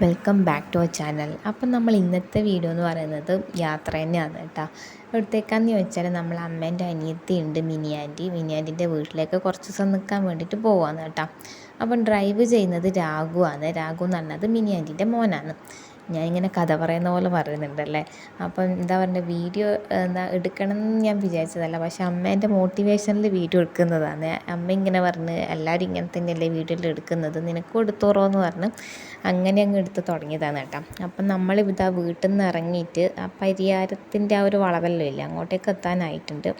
Welcome back to our channel അപ്പം നമ്മൾ ഇന്നത്തെ വീഡിയോ എന്ന് പറയുന്നത് യാത്ര തന്നെയാണ് കേട്ടോ. എവിടത്തേക്കാന്ന് ചോദിച്ചാൽ നമ്മൾ അമ്മേന്റെ അനിയത്തി ഉണ്ട് മിനി ആന്റി. മിനി ആന്റിന്റെ വീട്ടിലേക്ക് കുറച്ച് ദിവസം നിൽക്കാൻ വേണ്ടിയിട്ട് പോവാന്ന് കേട്ടോ. അപ്പം ഡ്രൈവ് ചെയ്യുന്നത് രാഘു ആണ്. രാഘു എന്ന് പറഞ്ഞത് മിനി ആന്റിന്റെ മോനാണ്. ഞാനിങ്ങനെ കഥ പറയുന്ന പോലെ പറയുന്നുണ്ടല്ലേ? അപ്പം എന്താ പറയുക വീഡിയോ എന്താ എടുക്കണം എന്ന് ഞാൻ വിചാരിച്ചതല്ല. പക്ഷേ അമ്മേന്റെ മോട്ടിവേഷനിൽ വീഡിയോ എടുക്കുന്നതാണ്. അമ്മ ഇങ്ങനെ പറഞ്ഞ് എല്ലാവരും ഇങ്ങനെ തന്നെയല്ലേ വീഡിയോയിൽ എടുക്കുന്നത്? നിനക്കും എടുത്തോറോ എന്ന് പറഞ്ഞ് അങ്ങനെ അങ്ങ് എടുത്ത് തുടങ്ങിയതാണ് കേട്ടോ. അപ്പം നമ്മൾ ഇതാ വീട്ടിൽ നിന്ന് ഇറങ്ങിയിട്ട് ആ പരിയാരത്തിന്റെ ആ ഒരു വളവെല്ലാം ഇല്ല അങ്ങോട്ടേക്ക് എത്താനായിട്ടുണ്ട്.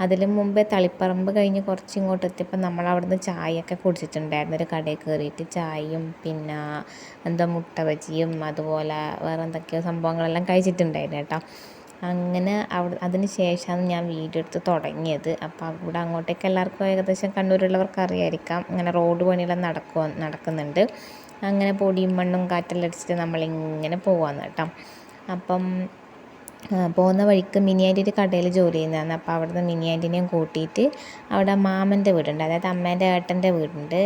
അതിന് മുമ്പേ തളിപ്പറമ്പ് കഴിഞ്ഞ് കുറച്ച് ഇങ്ങോട്ട് എത്തിയപ്പോൾ നമ്മൾ അവിടുന്ന് ചായയൊക്കെ കുടിച്ചിട്ടുണ്ടായിരുന്നു. ഒരു കടയിൽ കയറിയിട്ട് ചായയും പിന്നെ എന്താ മുട്ട ബജിയും അതുപോലെ വേറെ എന്തൊക്കെയോ സംഭവങ്ങളെല്ലാം കഴിച്ചിട്ടുണ്ടായിരുന്നു കേട്ടോ. അങ്ങനെ അവിടെ അതിന് ശേഷമാണ് ഞാൻ വീഡിയോ എടുത്ത് തുടങ്ങിയത്. അപ്പോൾ അവിടെ അങ്ങോട്ടേക്ക് എല്ലാവർക്കും ഏകദേശം കണ്ണൂരുള്ളവർക്ക് അറിയായിരിക്കാം. അങ്ങനെ റോഡ് പണിയെല്ലാം നടക്കുക നടക്കുന്നുണ്ട്. അങ്ങനെ പൊടിയും മണ്ണും കാറ്റെല്ലാം അടിച്ചിട്ട് നമ്മളിങ്ങനെ പോവാന്ന് കേട്ടോ. അപ്പം പോകുന്ന വഴിക്ക് മിനി ആന്റി ഒരു കടയിൽ ജോലി ചെയ്യുന്നതാണ്. അപ്പോൾ അവിടുന്ന് മിനി ആന്റിനെയും കൂട്ടിയിട്ട് അവിടെ മാമന്റെ വീടുണ്ട്. അതായത് അമ്മേന്റെ ഏട്ടന്റെ വീടുണ്ട്.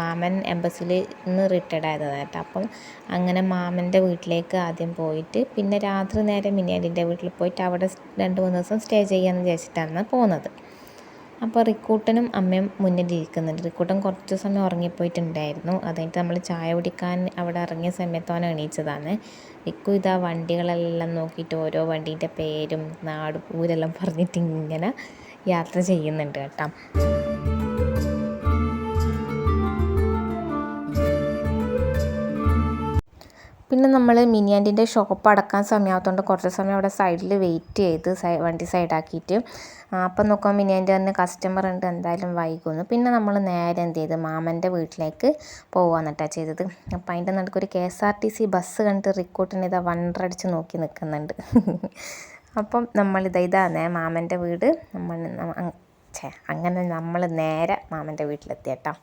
മാമൻ എംബസിയിൽ നിന്ന് റിട്ടയർഡ് ആയതാണ് അപ്പം അങ്ങനെ മാമന്റെ വീട്ടിലേക്ക് ആദ്യം പോയിട്ട് പിന്നെ രാത്രി നേരെ മിനി ആന്റിന്റെ വീട്ടിൽ പോയിട്ട് അവിടെ രണ്ട് മൂന്ന് ദിവസം സ്റ്റേ ചെയ്യാമെന്ന് വിചാരിച്ചിട്ടാണ് പോകുന്നത് അപ്പോൾ റിക്കൂട്ടനും അമ്മയും മുന്നിലിരിക്കുന്നുണ്ട് റിക്കൂട്ടൻ കുറച്ച് സമയം ഉറങ്ങിപ്പോയിട്ടുണ്ടായിരുന്നു. അത് നമ്മൾ ചായ കുടിക്കാൻ അവിടെ ഇറങ്ങിയ സമയത്ത് അവൻ എണീച്ചതാണ്. റിക്കു ഇതാ വണ്ടികളെല്ലാം നോക്കിയിട്ട് ഓരോ വണ്ടീന്റെ പേരും നാട് ഊരെല്ലാം പറഞ്ഞിട്ട് ഇങ്ങനെ യാത്ര ചെയ്യുന്നുണ്ട് കേട്ടോ. പിന്നെ നമ്മൾ മിനിയാന്റിന്റെ ഷോപ്പ് അടക്കാൻ സമയമാകത്തോണ്ട് കുറച്ച് സമയം അവിടെ സൈഡിൽ വെയിറ്റ് ചെയ്ത് വണ്ടി സൈഡാക്കിയിട്ട് അപ്പം നോക്കുമ്പോൾ മിനിയാന്റെ തന്നെ കസ്റ്റമർ ഉണ്ട് എന്തായാലും വൈകുന്നു. പിന്നെ നമ്മൾ നേരെ എന്ത് ചെയ്ത് മാമന്റെ വീട്ടിലേക്ക് പോകാന്നിട്ടാണ് ചെയ്തത്. അപ്പം അതിന്റെ നടുക്ക് K S R T C bus കണ്ടിട്ട് റിക്കൂട്ടിന് ഇതാ വണ്ടടിച്ച് നോക്കി നിൽക്കുന്നുണ്ട് അപ്പം നമ്മളിതാ മാമന്റെ വീട്. നമ്മൾ ഛേ അങ്ങനെ നമ്മൾ നേരെ മാമന്റെ വീട്ടിലെത്തിയട്ടോ.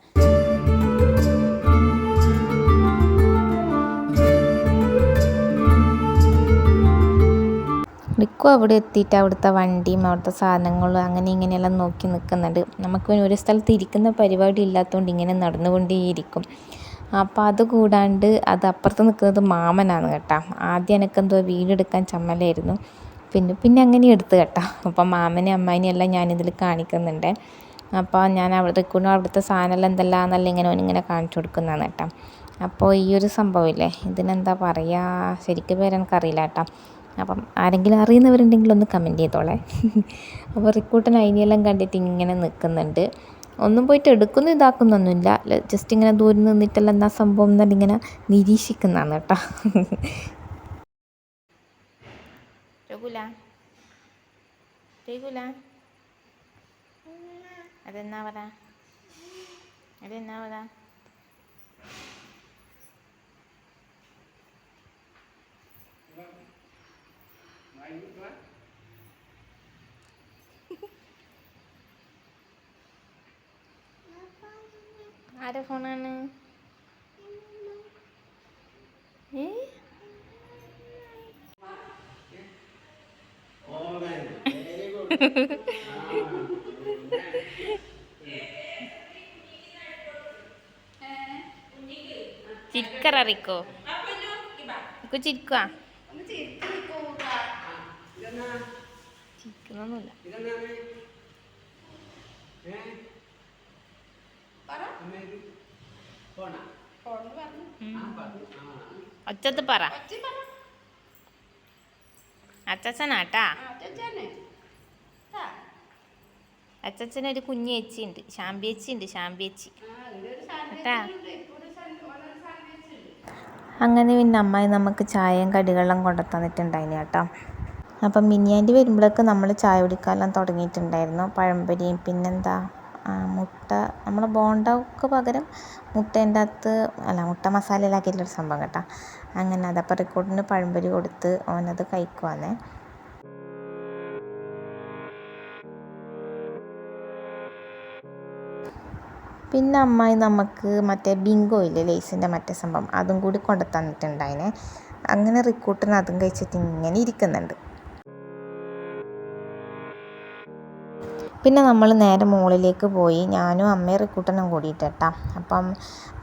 റിക്കു അവിടെ എത്തിയിട്ട് അവിടുത്തെ വണ്ടിയും അവിടുത്തെ സാധനങ്ങളും അങ്ങനെ ഇങ്ങനെയെല്ലാം നോക്കി നിൽക്കുന്നുണ്ട്. നമുക്ക് ഒരു സ്ഥലത്ത് ഇരിക്കുന്ന പരിപാടി ഇല്ലാത്തതുകൊണ്ട് ഇങ്ങനെ നടന്നുകൊണ്ടേയിരിക്കും. അപ്പോൾ അത് കൂടാണ്ട് അത് അപ്പുറത്ത് നിൽക്കുന്നത് മാമനാണ് കേട്ടോ. ആദ്യം എനക്കെന്തോ വീടെടുക്കാൻ ചമ്മലായിരുന്നു. പിന്നെ പിന്നെ അങ്ങനെ എടുത്ത് കേട്ടോ. അപ്പം മാമനെ അമ്മായിനെ എല്ലാം ഞാനിതിൽ കാണിക്കുന്നുണ്ട്. അപ്പോൾ ഞാൻ അവിടെ റിക്കുനും അവിടുത്തെ സാധനമെല്ലാം എന്തെല്ലാന്നല്ല ഇങ്ങനെ ഇങ്ങനെ കാണിച്ചു കൊടുക്കുന്നതാണ് കേട്ടോ. അപ്പോൾ ഈ ഒരു സംഭവമില്ലേ ഇതിനെന്താ പറയുക ശരിക്കും പേരെനിക്കറിയില്ല കേട്ടോ. അപ്പം ആരെങ്കിലും അറിയുന്നവരുണ്ടെങ്കിൽ ഒന്ന് കമന്റ് ചെയ്തോളെ. അപ്പോൾ റിക്കൂട്ടൻ അതിനെല്ലാം കണ്ടിട്ട് ഇങ്ങനെ നിൽക്കുന്നുണ്ട്. ഒന്നും പോയിട്ട് എടുക്കുന്നു ഇതാക്കുന്നൊന്നുമില്ല. ജസ്റ്റ് ഇങ്ങനെ ദൂരം നിന്നിട്ടല്ല എന്താ സംഭവം എന്നല്ല ഇങ്ങനെ നിരീക്ഷിക്കുന്നതാണ് കേട്ടോ. രഘുല. രഘുല. അതെന്നാ പറ? അതെന്നാ പറ? ആരെ ഫോണാണ്? ഏ? ചിരിക്കറിക്കോ ചിരിക്കുക ചിരിക്കുന്നൊന്നുമില്ല ഒച്ചത്ത് പറ. അച്ചച്ചനാട്ടാ? ഒരു കുഞ്ഞു ചേച്ചി. ഉണ്ട് ശാമ്പിയേച്ചി ഉണ്ട് ശാമ്പിയേച്ചി കേട്ടാ അങ്ങനെ പിന്നെ അമ്മായി നമുക്ക് ചായയും കടികളെല്ലാം കൊണ്ടു തന്നിട്ടുണ്ടായിന് കേട്ടോ. അപ്പം മിനിയാന്റി വരുമ്പോഴേക്ക് നമ്മൾ ചായ കുടിക്കാനെല്ലാം തുടങ്ങിയിട്ടുണ്ടായിരുന്നു. പഴംപൊരിയും പിന്നെന്താ മുട്ട നമ്മൾ ബോണ്ടക്ക് പകരം മുട്ടേന്റെ അകത്ത് അല്ല മുട്ട മസാലയിലാക്കിയിട്ടുള്ളൊരു സംഭവം കേട്ടോ. അങ്ങനെ അതപ്പം റിക്കോർഡിന് പഴംപൊരി കൊടുത്ത് ഓനത് കഴിക്കുവാന്നേ. പിന്നെ അമ്മായി നമുക്ക് മറ്റേ ബിങ്കോ ഇല്ലേ ലേസിന്റെ മറ്റേ സംഭവം അതും കൂടി കൊണ്ടു തന്നിട്ടുണ്ടായിനെ അങ്ങനെ റിക്കൂട്ടിന് അതും കഴിച്ചിട്ട് ഇങ്ങനെ ഇരിക്കുന്നുണ്ട്. പിന്നെ നമ്മൾ നേരെ മുകളിലേക്ക് പോയി. ഞാനും അമ്മയും റിക്കൂട്ടനും കൂടിയിട്ടാ. അപ്പം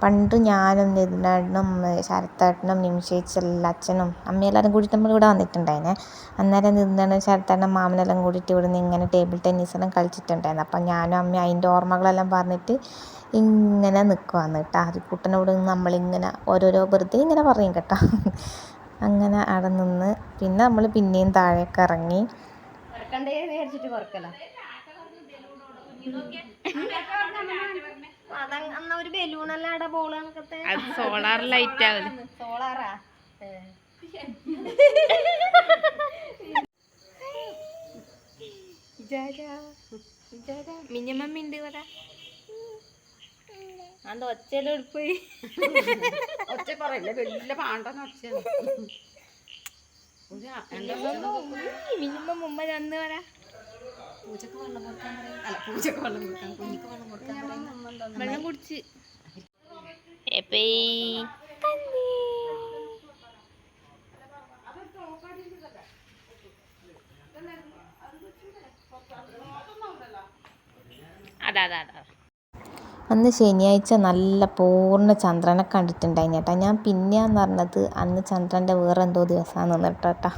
പണ്ട് ഞാനും നിതിനേട്ടനും ശരത്തേട്ടനും നിമിഷേച്ചെല്ലാം അച്ഛനും അമ്മയെല്ലാവരും കൂടിയിട്ട് നമ്മൾ ഇവിടെ വന്നിട്ടുണ്ടായിരുന്നെ. അന്നേരം നിതിനേട്ടനും ശരത്തേട്ടനും മാമനെല്ലാം കൂടിയിട്ട് ഇവിടെ നിന്ന് ഇങ്ങനെ ടേബിൾ ടെന്നീസെല്ലാം കളിച്ചിട്ടുണ്ടായിരുന്നു. അപ്പം ഞാനും അമ്മയും അതിന്റെ ഓർമ്മകളെല്ലാം പറഞ്ഞിട്ട് ഇങ്ങനെ നിൽക്കുവാന്ന് കേട്ടോ. റിക്കൂട്ടനോട് നമ്മളിങ്ങനെ ഓരോരോ വെറുതെ ഇങ്ങനെ പറയും കേട്ടോ. അങ്ങനെ അവിടെ നിന്ന് പിന്നെ നമ്മൾ പിന്നെയും താഴേക്ക് ഇറങ്ങി. കുറക്കണ്ടേ വിചാരിച്ചിട്ട് കുറക്കല ഒരു ബലൂണെല്ലാം അവിടെ ബോൾ കണക്കത്തെ? അത് സോളാർ ലൈറ്റ് ആവില്ല സോളാറാ പറ. അത് ഒച്ച പറയില്ല? വലിയ പാണ്ടെന്ന് ഒച്ച മിനിമം മുമ്പ് തന്നു പറ. പൂജക്ക് വെള്ളം കൊടുക്കാൻ പറയും. അല്ല പൂച്ചക്ക് വെള്ളം കൊടുക്കാൻ കുഞ്ഞിക്ക് വെള്ളം കൊടുക്കാൻ പറയും. വെള്ളം കുടിച്ച്. അതാ അതാ അതാ. അന്ന് ശനിയാഴ്ച നല്ല പൂർണ ചന്ദ്രനെ കണ്ടിട്ടുണ്ടായിന് കേട്ടോ. ഞാൻ പിന്നെയാന്ന് പറഞ്ഞത് അന്ന് ചന്ദ്രന്റെ വേറെ എന്തോ ദിവസമാണെന്ന് കേട്ടോ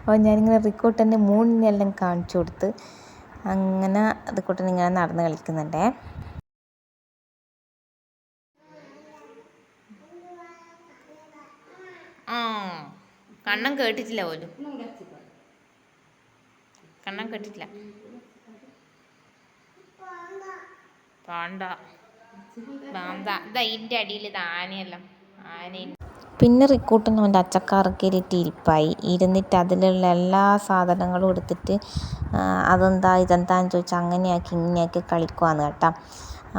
അപ്പോൾ ഞാനിങ്ങനെ റിക്കോട്ടന്റെ മൂന്നിനെല്ലാം കാണിച്ചു കൊടുത്ത് അങ്ങനെ റിക്കോട്ടൻ ഇങ്ങനെ നടന്ന് കളിക്കുന്നുണ്ടേ. കണ്ണം കേട്ടിട്ടില്ല പോലും. കണ്ണം കേട്ടിട്ടില്ല. പാണ്ട പാന്ത ഇതാ ഇതിന്റെ അടിയിൽ ഇത് ആനയെല്ലാം. ആനയും പിന്നെ റിക്കൂട്ടൻ അവന്റെ അച്ചക്കാറക്കേറിയിട്ട് ഇരിപ്പായി. ഇരുന്നിട്ട് അതിലുള്ള എല്ലാ സാധനങ്ങളും എടുത്തിട്ട് അതെന്താ ഇതെന്താന്ന് ചോദിച്ചാൽ അങ്ങനെയാക്കി ഇങ്ങനെയാക്കി കളിക്കുവാന്ന് കേട്ടോ.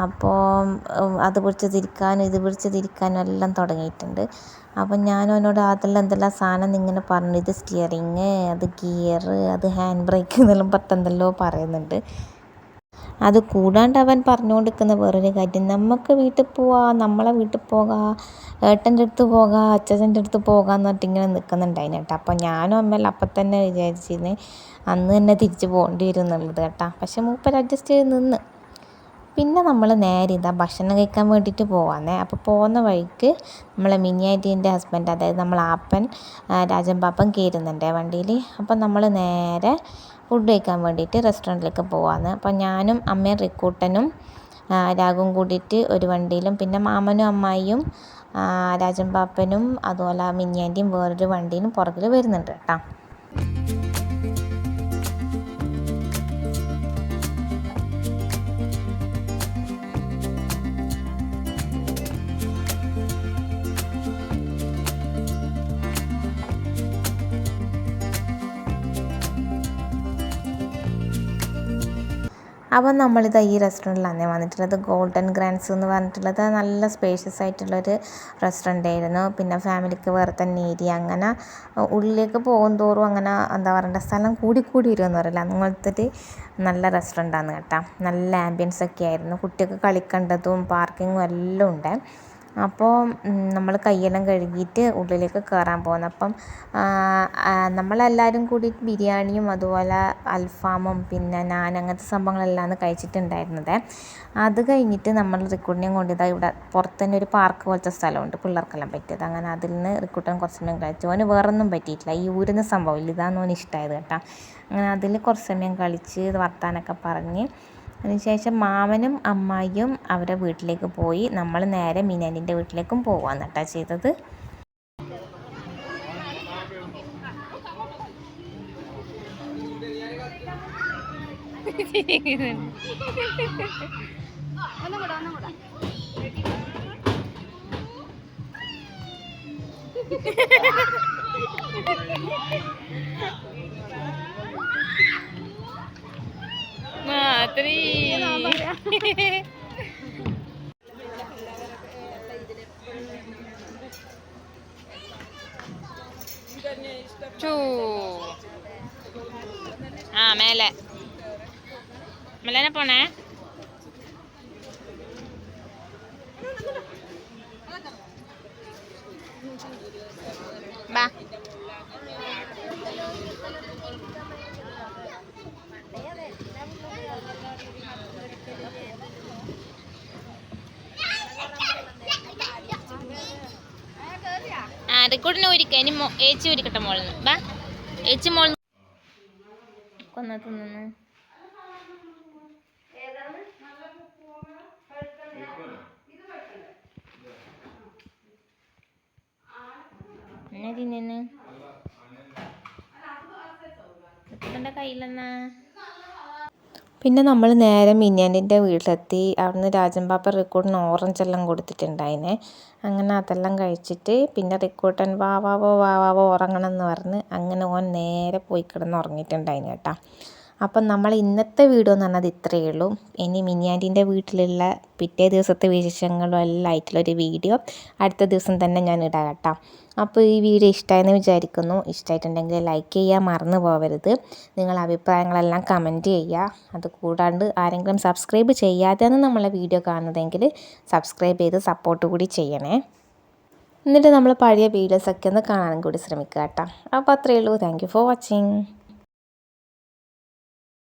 അപ്പോൾ അത് പിടിച്ച് തിരിക്കാനും ഇത് പിടിച്ച് തിരിക്കാനും എല്ലാം തുടങ്ങിയിട്ടുണ്ട്. അപ്പം ഞാനും അവനോട് അതെല്ലാം എന്തെല്ലാം സാധനം ഇങ്ങനെ പറഞ്ഞു. ഇത് സ്റ്റിയറിങ് അത് ഗിയർ അത് ഹാൻഡ് ബ്രേക്ക് എന്നെല്ലാം പറ്റെന്തെല്ലോ പറയുന്നുണ്ട്. അത് കൂടാണ്ട് അവൻ പറഞ്ഞുകൊണ്ടിരിക്കുന്ന വേറൊരു കാര്യം. നമുക്ക് വീട്ടിൽ പോവാം നമ്മളെ വീട്ടിൽ പോകാം ഏട്ടന്റെ അടുത്ത് പോകാം അച്ഛന്റെ അടുത്ത് പോകാമെന്ന് പറഞ്ഞിട്ട് ഇങ്ങനെ നിൽക്കുന്നുണ്ടായിന് കേട്ടോ. അപ്പോൾ ഞാനും അമ്മയെല്ലാം അപ്പം തന്നെ വിചാരിച്ചിരുന്നു അന്ന് തന്നെ തിരിച്ച് പോകേണ്ടി വരും എന്നുള്ളത് കേട്ടോ. പക്ഷെ മൂപ്പർ അഡ്ജസ്റ്റ് ചെയ്ത് നിന്ന്. പിന്നെ നമ്മൾ നേരെ ഇതാ ഭക്ഷണം കഴിക്കാൻ വേണ്ടിയിട്ട് പോവാന്നേ. അപ്പോൾ പോകുന്ന വഴിക്ക് നമ്മളെ മിനിയാറ്റീന്റെ ഹസ്ബൻഡ് അതായത് നമ്മൾ ആപ്പൻ രാജൻ പാപ്പൻ കയറുന്നുണ്ട് വണ്ടിയിൽ. അപ്പം നമ്മൾ നേരെ ഫുഡ് കഴിക്കാൻ വേണ്ടിയിട്ട് റെസ്റ്റോറന്റിലേക്ക് പോവാന്ന്. അപ്പം ഞാനും അമ്മയും റിക്കൂട്ടനും രാഗും കൂടിയിട്ട് ഒരു വണ്ടിയിലും പിന്നെ മാമനും അമ്മായിയും രാജൻ പാപ്പനും അതുപോലെ മിനിയാന്റിയും വേറൊരു വണ്ടിയിലും പുറകിൽ വരുന്നുണ്ട് കേട്ടോ. അപ്പോൾ നമ്മളിത് ഈ റെസ്റ്റോറന്റിലാണ് വന്നിട്ടുള്ളത്. ഗോൾഡൻ ഗ്രാൻഡ്സ് എന്ന് പറഞ്ഞിട്ടുള്ളത് നല്ല സ്പേഷ്യസ് ആയിട്ടുള്ളൊരു റെസ്റ്റോറന്റ് ആയിരുന്നു. പിന്നെ ഫാമിലിക്ക് വേറെ തന്നെ ഏരിയ അങ്ങനെ ഉള്ളിലേക്ക് പോകും തോറും അങ്ങനെ എന്താ പറയണ്ട സ്ഥലം കൂടി കൂടി വരുമെന്ന് പറയില്ല. അങ്ങനത്തെ നല്ല റെസ്റ്റോറന്റാണ് കേട്ടോ. നല്ല ആംബിയൻസ് ഒക്കെ ആയിരുന്നു. കുട്ടികൾക്ക് കളിക്കേണ്ടതും പാർക്കിങ്ങും എല്ലാം ഉണ്ട്. അപ്പോൾ നമ്മൾ കയ്യെല്ലാം കഴുകിയിട്ട് ഉള്ളിലേക്ക് കയറാൻ പോകുന്നു. അപ്പം നമ്മളെല്ലാവരും കൂടി ബിരിയാണിയും അതുപോലെ അൽഫാമും പിന്നെ നാൻ അങ്ങനത്തെ സംഭവങ്ങളെല്ലാം കഴിച്ചിട്ടുണ്ടായിരുന്നത്. അത് കഴിഞ്ഞിട്ട് നമ്മൾ റിക്കൂട്ടിനെയും കൊണ്ട് ഇതാ ഇവിടെ പുറത്ത് തന്നെ ഒരു പാർക്ക് പോലത്തെ സ്ഥലമുണ്ട് പിള്ളേർക്കെല്ലാം പറ്റിയത്. അങ്ങനെ അതിൽ നിന്ന് റിക്കൂട്ടൻ കുറച്ച് സമയം കളിച്ചു. അവന് വേറൊന്നും പറ്റിയിട്ടില്ല. ഈ ഊരുന്ന സംഭവമില്ല ഇതാണ് ഓന് ഇഷ്ടമായത് കേട്ടോ. അങ്ങനെ അതിൽ കുറച്ച് സമയം കളിച്ച് വർത്താനൊക്കെ പറഞ്ഞ് അതിനുശേഷം മാമനും അമ്മായിയും അവരുടെ വീട്ടിലേക്ക് പോയി. നമ്മൾ നേരെ മിനാനിന്റെ വീട്ടിലേക്കും പോവാന്ന് കേട്ടോ ചെയ്തത്. മാത്രി ചൂ ആ മേലെ. മേലെ പോണേ. ബാ. റിക്കോർഡിനെ ഒരുക്ക ഇനി മോ ഏച്ചി ഒരുക്കട്ടെ മോളിൽ നിന്ന്. ബാ. ഏച്ചി മോൾ കൊന്ന നിന്ന്. എന്നാ തിന്നു കയ്യിലെന്നാ? പിന്നെ നമ്മൾ നേരെ മിനിയാന്റെ വീട്ടിലെത്തി അവിടുന്ന് രാജൻ പാപ്പ റിക്കൂട്ടിന് ഓറഞ്ച് എല്ലാം കൊടുത്തിട്ടുണ്ടായിനെ അങ്ങനെ അതെല്ലാം കഴിച്ചിട്ട് പിന്നെ റിക്കൂട്ടൻ വാവാവോ വാവാവോ ഉറങ്ങണം എന്ന് പറഞ്ഞ് അങ്ങനെ ഓൻ നേരെ പോയി കിടന്ന് ഉറങ്ങിയിട്ടുണ്ടായിന് കേട്ടോ അപ്പം നമ്മൾ ഇന്നത്തെ വീഡിയോ എന്ന് പറഞ്ഞത് ഇത്രയേ ഉള്ളൂ. ഇനി മിനിയാന്റിന്റെ വീട്ടിലുള്ള പിറ്റേ ദിവസത്തെ വിശേഷങ്ങളും എല്ലാം ആയിട്ടുള്ളൊരു വീഡിയോ അടുത്ത ദിവസം തന്നെ ഞാൻ ഇടാം കേട്ടോ. അപ്പോൾ ഈ വീഡിയോ ഇഷ്ടമായെന്ന് വിചാരിക്കുന്നു. ഇഷ്ടമായിട്ടുണ്ടെങ്കിൽ ലൈക്ക് ചെയ്യാൻ മറന്നു പോകരുത്. നിങ്ങളുടെ അഭിപ്രായങ്ങളെല്ലാം കമന്റ് ചെയ്യുക. അത് കൂടാണ്ട് ആരെങ്കിലും സബ്സ്ക്രൈബ് ചെയ്യാതെയാണ് നമ്മളെ വീഡിയോ കാണുന്നതെങ്കിൽ സബ്സ്ക്രൈബ് ചെയ്ത് സപ്പോർട്ട് കൂടി ചെയ്യണേ. എന്നിട്ട് നമ്മൾ പഴയ വീഡിയോസൊക്കെ ഒന്ന് കാണാനും കൂടി ശ്രമിക്കുക കേട്ടോ. അപ്പോൾ അത്രയേ ഉള്ളൂ. Thank for watching